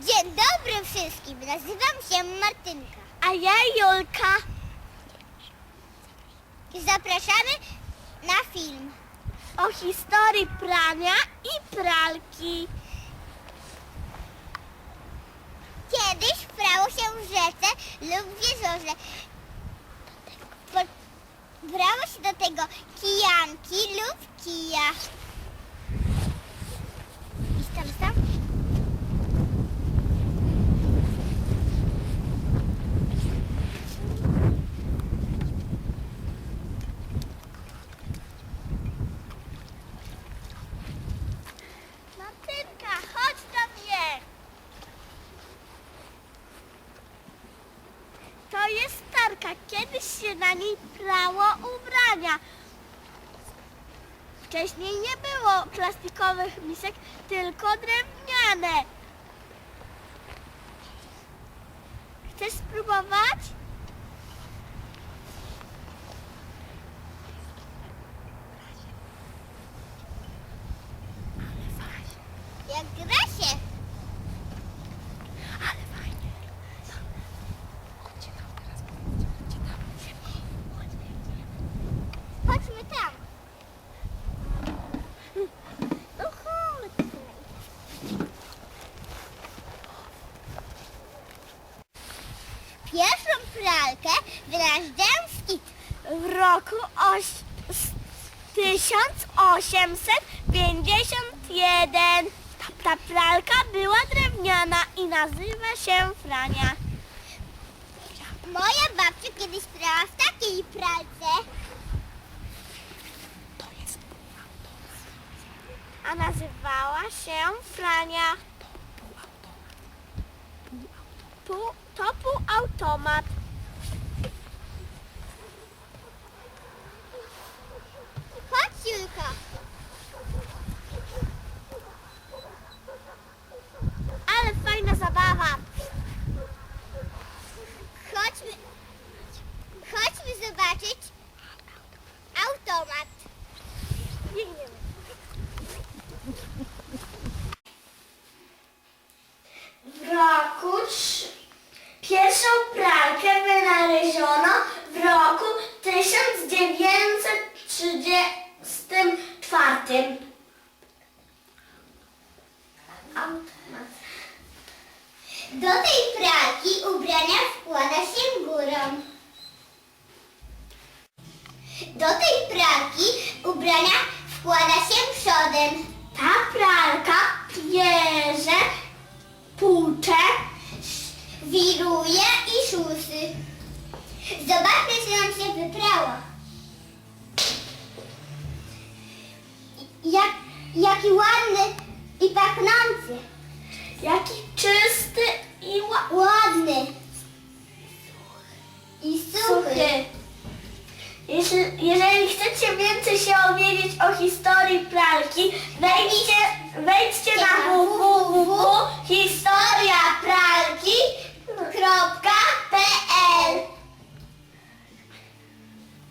Dzień dobry wszystkim, nazywam się Martynka. A ja Julka. Zapraszamy na film. O historii prania i pralki. Kiedyś prało się w rzece lub w jeziorze. Po- Brało się do tego kijanki lub kija. I tam, tam. Martynka, chodź do mnie. To Kiedyś się na niej prało ubrania. Wcześniej nie było plastikowych misek, tylko drewniane. Chcesz spróbować? Jak gra Pralkę wynalazłem w roku oś, s- 1851 ta pralka była drewniana i nazywa się Frania. Moja babcia kiedyś prała w takiej pralce. A nazywała się Frania. Pół, to półautomat. Ubrania wkłada się górą. Do tej pralki ubrania wkłada się przodem. Ta pralka bierze, płucze, Wiruje i szusy. Zobaczmy, czy nam się wyprało. Jak, jaki ładny i pachnący. jaki się dowiedzieć o historii pralki, wejdźcie, wejdźcie na tak. www.historii